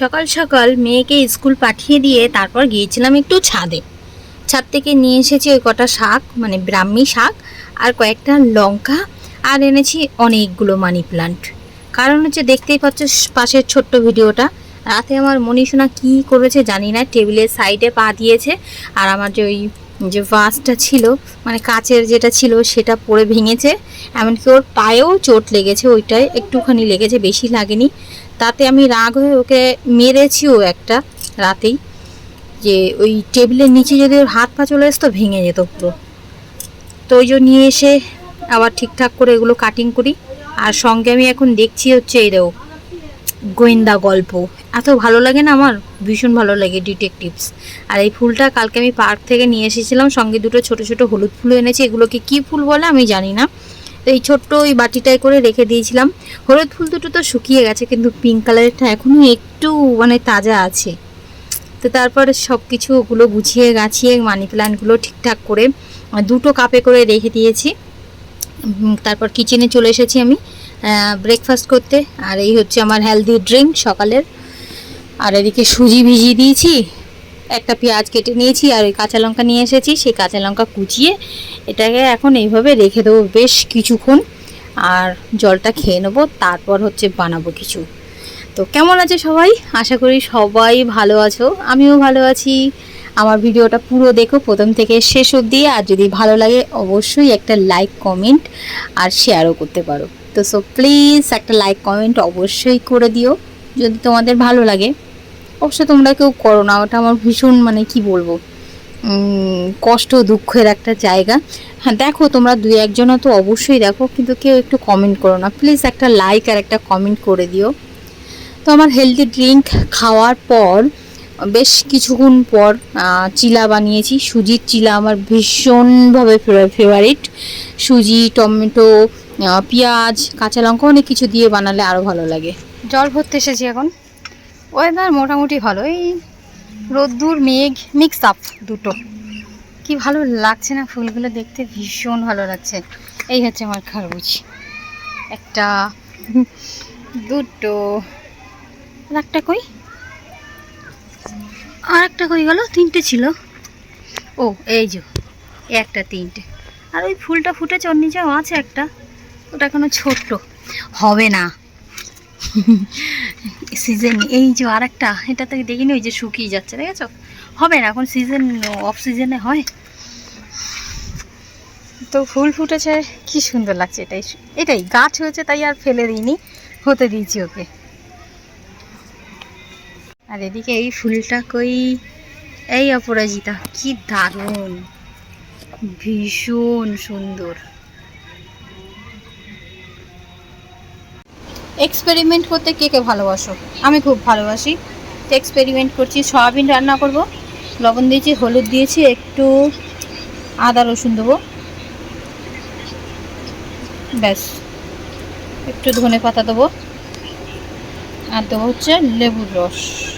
সকাল সকাল মেয়েকে স্কুল পাঠিয়ে দিয়ে তারপর গিয়েছিলাম একটু ছাদে। ছাদ থেকে নিয়ে এসেছি ওই কটা শাক মানে ব্রাহ্মী শাক আর কয়েকটা লঙ্কা আর এনেছি অনেকগুলো মানি প্লান্ট। কারণ হচ্ছে দেখতেই পাচ্ছ পাশের ছোট্ট ভিডিওটা। রাতে আমার মনীষণা কি করেছে জানি না, টেবিলের সাইডে পা দিয়েছে আর আমার যে ওই যে ভাসটা ছিল মানে কাচের যেটা ছিল সেটা পড়ে ভেঙেছে, এমনকি ওর পায়েও চোট লেগেছে ওইটায় একটুখানি লেগেছে, বেশি লাগেনি। তাতে আমি রাগ হয়ে ওকে মেরেছিও একটা রাতেই, যে ওই টেবিলের নিচে যদি ওর হাত পা চলে আসতো, ভেঙে যেত পুরো। তো ওই জন্য নিয়ে এসে আবার ঠিকঠাক করে এগুলো কাটিং করি, আর সঙ্গে আমি এখন দেখছি হচ্ছে এই দেখো গোয়েন্দা গল্প। এত ভালো লাগে না আমার? ভীষণ ভালো লাগে ডিটেকটিভস আর এই ফুলটা কালকে আমি পার্ক থেকে নিয়ে এসেছিলাম, সঙ্গে দুটো ছোট ছোট হলুদ ফুল এনেছি। এগুলোকে কি ফুল বলে আমি জানি না। তো এই ছোট্ট ওই বাটিটায় করে রেখে দিয়েছিলাম। হলুদ ফুল দুটো তো শুকিয়ে গেছে, কিন্তু পিঙ্ক কালারেরটা এখনও একটু মানে তাজা আছে। তো তারপরে সব কিছু ওগুলো গুছিয়ে গাছিয়ে মানি প্ল্যান্টগুলো ঠিকঠাক করে, দুটো কাপে করে রেখে দিয়েছি। তারপর কিচেনে চলে এসেছি আমি। ব্রেকফাস্ট করতে। আর এই হচ্ছে আমার হেলদি ড্রিঙ্ক সকালের। আর এদিকে সুজি ভিজিয়ে দিয়েছি। একটা পেঁয়াজ কেটে নিয়েছি আর ওই কাঁচা লঙ্কা নিয়ে এসেছি। সেই কাঁচা লঙ্কা কুচিয়ে এটাকে এখন এইভাবে রেখে দেবো বেশ কিছুক্ষণ। আর জলটা খেয়ে নেব, তারপর হচ্ছে বানাবো কিছু। তো কেমন আছে সবাই? আশা করি সবাই ভালো আছো। আমিও ভালো আছি। আমার ভিডিওটা পুরো দেখো, প্রথম থেকে শেষ অবধি। আর যদি ভালো লাগে, অবশ্যই একটা লাইক কমেন্ট আর শেয়ারও করতে পারো। তো সো প্লিজ একটা লাইক কমেন্ট অবশ্যই করে দিও। যদি তোমাদের ভালো লাগে, অবশ্যই তোমরা কেউ করো না, ওটা আমার ভীষণ মানে কি বলব কষ্ট, দুঃখের একটা জায়গা। হ্যাঁ দেখো তোমরা দুই একজনও তো অবশ্যই দেখো, কিন্তু কেউ একটু কমেন্ট করো না। প্লিজ একটা লাইক আর একটা কমেন্ট করে দিও। তো, আমার হেলদি ড্রিঙ্ক খাওয়ার পর বেশ কিছুক্ষণ পর চিলা বানিয়েছি। সুজির চিলা আমার ভীষণভাবে ফেভারিট। সুজি, টমেটো পেঁয়াজ, কাঁচা লঙ্কা অনেক কিছু দিয়ে বানালে আরও ভালো লাগে। জল ভরতে এসেছি এখন। ওয়েদার মোটামুটি ভালো। এই রোদ্দুর, মেঘ মিক্স আপ দুটো। কি ভালো লাগছে না ফুলগুলো দেখতে, ভীষণ ভালো লাগছে। এই হচ্ছে আমার খারবুজ একটা, দুটো। একটা কই? আর একটা কই গেল, তিনটে ছিল। ও, এই যে, একটা, তিনটে। আর ওই ফুলটা ফুটেছে, ওর নিচেও আছে একটা। ওটা এখনও ছোট্ট। হবে না। সিজন এই যে আর একটা এটা থেকে দেখিনি, ওই যে শুকিয়ে যাচ্ছে, দেখেছ? হবে না, এখন সিজন অফ সিজনে হয়। তো ফুল ফুটেছে, কি সুন্দর লাগছে, এটাই। এটাই, গাছ হয়েছে, তাই আর ফেলে দিইনি, হতে দিয়েছি ওকে। আর এদিকে এই ফুলটা কই? এই অপরাজিতা, কি দারুণ। ভীষণ সুন্দর। এক্সপেরিমেন্ট করতে কে কে ভালোবাসো? আমি খুব ভালোবাসি। তো এক্সপেরিমেন্ট করছি, সয়াবিন রান্না করব। লবণ দিয়েছি, হলুদ দিয়েছি, একটু আদা রসুন দেবো। ব্যাস, একটু ধনে পাতা দেবো। আর দেবো হচ্ছে লেবুর রস।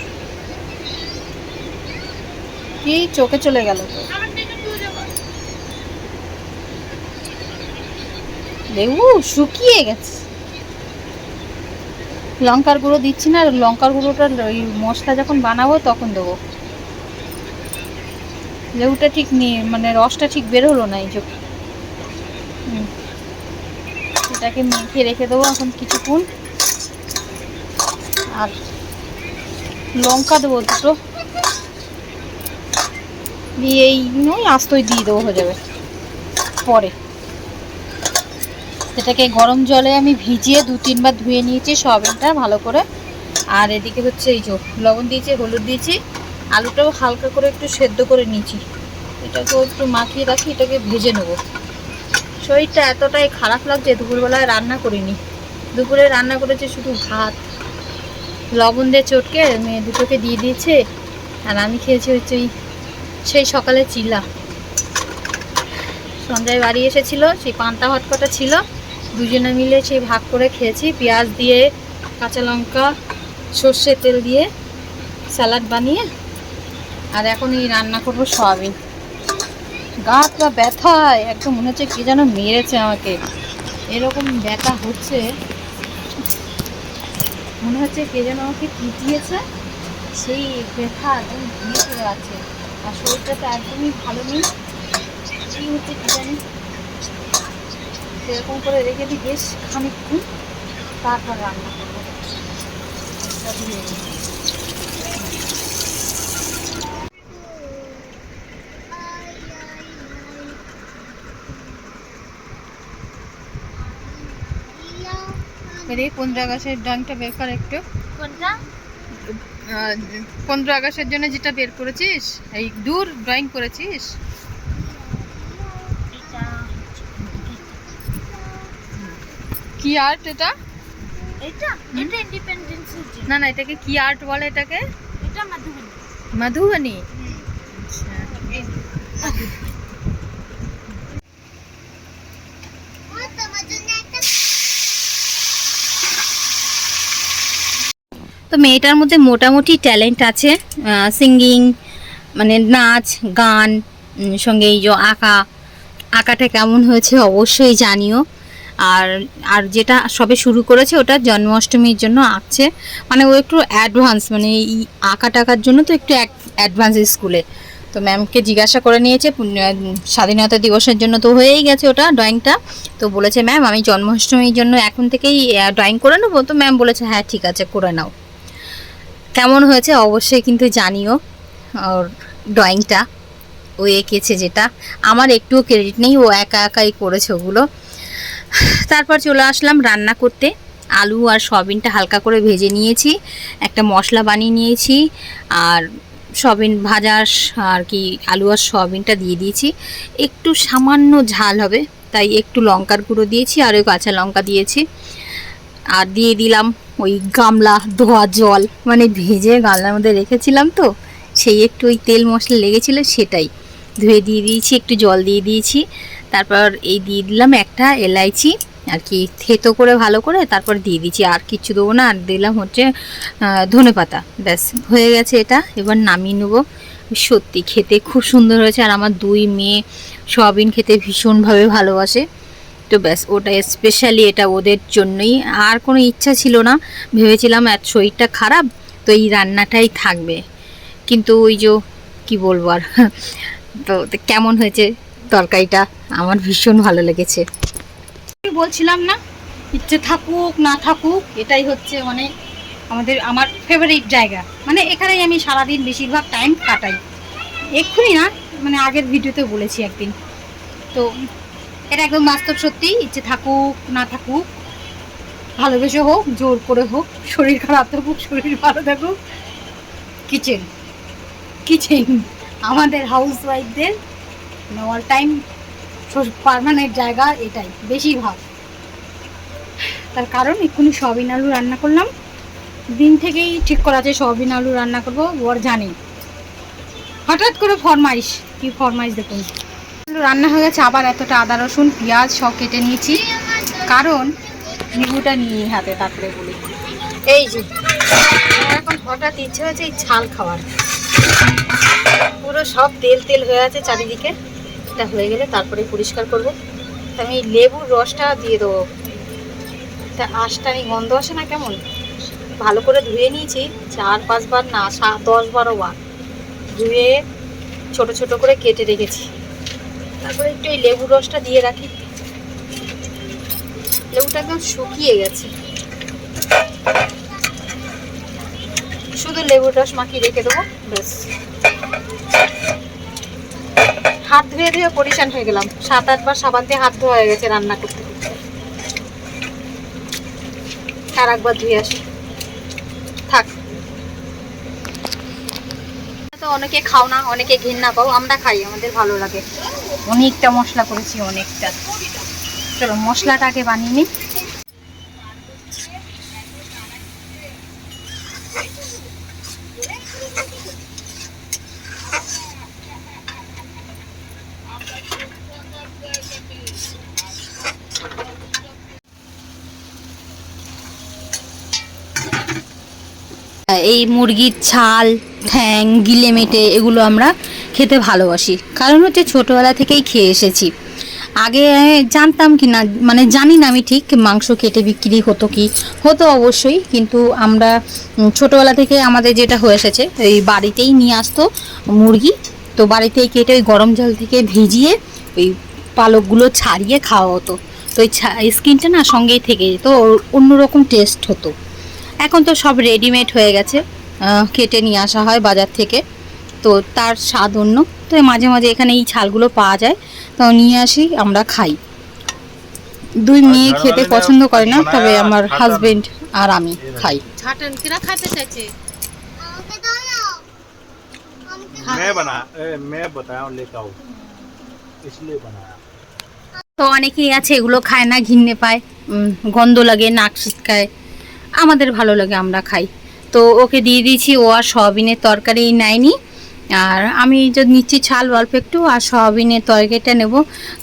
কি চোখে চলে গেল? তো লেবু শুকিয়ে গেছে। লঙ্কার গুঁড়ো দিচ্ছি না লঙ্কার গুঁড়োটা ওই মশলা যখন বানাবো তখন দেবো। লেবুটা ঠিক নিয়ে মানে রসটা ঠিক বের হলো না, এই যে। এটাকে মেখে রেখে দেবো এখন কিছুক্ষণ। আর লঙ্কা দেবো দুটো। দিয়ে এই নয় আস্তই দিয়ে দেবো হয়ে যাবে। পরে। এটাকে গরম জলে আমি ভিজিয়ে দু তিনবার ধুয়ে নিয়েছি সয়াবিনটা ভালো করে। আর এদিকে হচ্ছে এই যে লবণ দিয়েছি, হলুদ দিয়েছি। আলুটাও হালকা করে একটু সেদ্ধ করে নিয়েছি। এটাকেও একটু মাখিয়ে রাখি, এটাকে ভেজে নেব। শরীরটা এতটাই খারাপ লাগছে, দুপুরবেলায় রান্না করিনি। দুপুরে রান্না করেছে শুধু ভাত। লবণ দিয়ে চটকে মেয়ে দুটোকে দিয়ে দিয়েছে। আর আমি খেয়েছি হচ্ছে ওই সেই সকালে চিলা সন্ধ্যায় বাড়ি এসেছিল, সেই পান্তা ভাত কটা ছিল। দুজনে মিলে সেই ভাগ করে খেয়েছি। পেঁয়াজ দিয়ে, কাঁচা লঙ্কা সর্ষে তেল দিয়ে স্যালাড বানিয়ে, আর এখন এই রান্না করব সয়াবিন। গা হাত ব্যথায়, একদম মনে হচ্ছে কে যেন মেরেছে আমাকে। এরকম ব্যথা হচ্ছে। মনে হচ্ছে কে যেন আমাকে পিটিয়েছে। সেই ব্যথা একদম ঘুরে চলে যাচ্ছে। আর শরীরটা তো একদমই ভালো নেই। কী হচ্ছে কী জানি? সেরকম করে রেখে দিই বেশ খানিকক্ষণ, তারপর রান্না করব। রে পনেরো আগস্টের ড্রয়িংটা বের কর একটু। কোনটা? পনেরো আগস্টের জন্য যেটা বের করেছিস এই দূর ড্রয়িং করেছিস? কি আর্ট এটা? এটা এটা ইন্ডিপেন্ডেন্সের না না এটাকে কি আর্ট বলে এটাকে? এটা মাধুবনী। মধুবনী? তো মেয়েটার মধ্যে মোটামুটি ট্যালেন্ট আছে সিঙ্গিং মানে নাচ, গান সঙ্গে এই যে আঁকা, আঁকাটা কেমন হয়েছে অবশ্যই জানিও। আর আর যেটা সবে শুরু করেছে ওটা জন্মাষ্টমীর জন্য আঁকছে। মানে ও একটু অ্যাডভান্স মানে এই আঁকা টাকার জন্য তো একটু অ্যাডভান্স স্কুলে তো ম্যামকে জিজ্ঞাসা করে নিয়েছে স্বাধীনতা দিবসের জন্য তো হয়েই গেছে ওটা ড্রয়িংটা তো বলেছে ম্যাম আমি জন্মাষ্টমীর জন্য এখন থেকেই ড্রয়িং করে নেব? তো ম্যাম বলেছে হ্যাঁ ঠিক আছে, করে নাও। কেমন হয়েছে অবশ্যই কিন্তু জানিও। ওর ড্রয়িংটা ও এঁকেছে যেটা। আমার একটুও ক্রেডিট নেই, ও একা একাই করেছে ওগুলো। তারপর চলে আসলাম রান্না করতে। আলু আর সয়াবিনটা হালকা করে ভেজে নিয়েছি, একটা মশলা বানিয়ে নিয়েছি, আর সয়াবিন ভাজা আর কি আলু আর সয়াবিনটা দিয়ে দিয়েছি। একটু সামান্য ঝাল হবে, তাই একটু লঙ্কার গুঁড়ো দিয়েছি আর ওই কাঁচা লঙ্কা দিয়েছি। আর দিয়ে দিলাম ওই গামলা, ধোয়া জল মানে ভেজে গামলার মধ্যে রেখেছিলাম তো, সেই একটু ওই তেল মশলা লেগেছিল সেটাই। ধুয়ে দিয়ে দিয়েছি, একটু জল দিয়ে দিয়েছি, তারপর এই দিয়ে দিলাম একটা এলাইচি, আর কি থেতো করে ভালো করে তারপর দিয়ে দিয়েছি, আর কিচ্ছু দেবো না, আর দিলাম হচ্ছে ধনে পাতা। ব্যাস, হয়ে গেছে এটা, এবার নামিয়ে নেব। সত্যি খেতে খুব সুন্দর হয়েছে, আর আমার দুই মেয়ে সয়াবিন খেতে ভীষণভাবে ভালোবাসে। তো ব্যাস, ওটা স্পেশালি এটা ওদের জন্যই। আর কোনো ইচ্ছা ছিল না, ভেবেছিলাম এত শরীরটা খারাপ, তো এই রান্নাটাই থাকবে। কিন্তু ওই যে, কি বলব আর? তো কেমন হয়েছে তরকারিটা? আমার ভীষণ ভালো লেগেছে। বলছিলাম না, ইচ্ছে থাকুক, না থাকুক, এটাই হচ্ছে মানে আমাদের, আমার ফেভারিট জায়গা। মানে এখানেই আমি সারাদিন বেশিরভাগ টাইম কাটাই। এক্ষুনি না মানে আগের ভিডিওতে বলেছি একদিন। তো এটা একদম বাস্তব সত্যি ইচ্ছে থাকুক, না থাকুক, ভালোবেসে হোক, জোর করে হোক, শরীর খারাপ থাকুক, শরীর ভালো থাকুক কিচেন কিচেন আমাদের হাউস ওয়াইফদের অল টাইম পারমানেন্ট জায়গা এটাই, বেশিরভাগ। তার কারণ, এক্ষুনি সয়াবিন আলু রান্না করলাম। দিন থেকেই ঠিক করা আছে সয়াবিন আলু রান্না করব ওর জানি হঠাৎ করে ফরমাইশ, কি ফরমাইশ দেখুন। রান্না হয়ে গেছে, আবার এতটা আদা, রসুন, পেঁয়াজ সব কেটে নিয়েছি। কারণ লেবুটা নিয়ে হাতে তারপরে বলি। এই যে, এখন হঠাৎ ইচ্ছে হয়েছে এই ছাল খাওয়ার। পুরো সব তেল তেল হয়ে আছে চারিদিকে। এটা হয়ে গেলে তারপরে পরিষ্কার করব। আমি লেবুর রসটা দিয়ে দেবো। তা আঁশটা আমি গন্ধ আসে না কেমন? ভালো করে ধুয়ে নিয়েছি, চার পাঁচবার না সাত দশ বারো বার। ধুয়ে ছোট ছোট করে কেটে রেখেছি। তারপরে একটু এই লেবুর রসটা দিয়ে রাখি। লেবুটা একদম শুকিয়ে গেছে। শুধু লেবুর রস মাখিয়ে রেখে দেবো, ব্যাস। হাত ধুয়ে ধুয়ে পরিশান হয়ে গেলাম। সাত আটবার সাবান দিয়ে হাত ধোয়া হয়ে গেছে রান্না করতে করতে। আর একবার ধুয়ে আসি। থাক। তো অনেকে খাও না, অনেকে ঘৃণা পাও, আমরা খাই, আমাদের ভালো লাগে। অনেকটা মশলা করেছি, অনেকটা। চলো, মশলাটাকে বানিয়ে নিই। এই মুরগির ছাল, ঠ্যাং, গিলে মেটে এগুলো আমরা খেতে ভালোবাসি। কারণ হচ্ছে ছোটোবেলা থেকেই খেয়ে এসেছি। আগে জানতাম কি না মানে জানি না আমি ঠিক মাংস কেটে বিক্রি হতো কি? হতো অবশ্যই, কিন্তু আমরা ছোটবেলা থেকে আমাদের যেটা হয়ে এসেছে, এই বাড়িতেই নিয়ে আসতো মুরগি। তো বাড়িতেই কেটে ওই গরম জল থেকে ভিজিয়ে ওই পালকগুলো ছাড়িয়ে খাওয়া হতো। তো ওই স্কিনটা না সঙ্গেই থেকে যেত অন্যরকম টেস্ট হতো। এখন তো সব রেডিমেড হয়ে গেছে কেটে নিয়ে আসা হয় বাজার থেকে। তো তার স্বাদ অন্য। তো মাঝে মাঝে এখানে এই ছালগুলো পাওয়া যায়। তো নিয়ে আসি আমরা খাই। দুই মেয়ে খেতে পছন্দ করে না তবে আমার হাজবেন্ড আর আমি খাই। তো অনেকেই আছে এগুলো খায় না ঘিন্নে পায় গন্ধ লাগে নাক শিটকায় আমাদের ভালো লাগে আমরা খাই। তো ওকে দিয়ে দিয়েছি ও আর সয়াবিনের তরকারি নেয়নি। আর আমি যদি নিচ্ছি ছাল অল্প একটু, আর সয়াবিনের তরকারিটা নেব,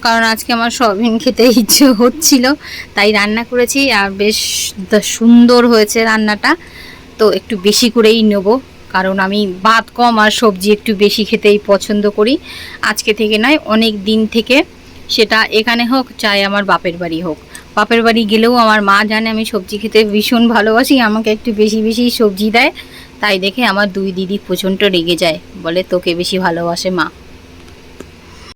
কারণ আজকে আমার সয়াবিন খেতে ইচ্ছে হচ্ছিল, তাই রান্না করেছি, আর বেশ সুন্দর হয়েছে রান্নাটা, তো একটু বেশি করেই নেব, কারণ আমি ভাত কম আর সবজি একটু বেশি খেতেই পছন্দ করি, আজকে থেকে নয়, অনেক দিন থেকে, সেটা এখানে হোক, চাই আমার বাপের বাড়ি হোক, বাপের বাড়ি গেলেও আমার মা জানে আমি সবজি খেতে ভীষণ ভালোবাসি, আমাকে একটু বেশি বেশি সবজি দেয় তাই দেখে আমার দুই দিদি প্রচণ্ড রেগে যায় বলে তোকে বেশি ভালোবাসে মা।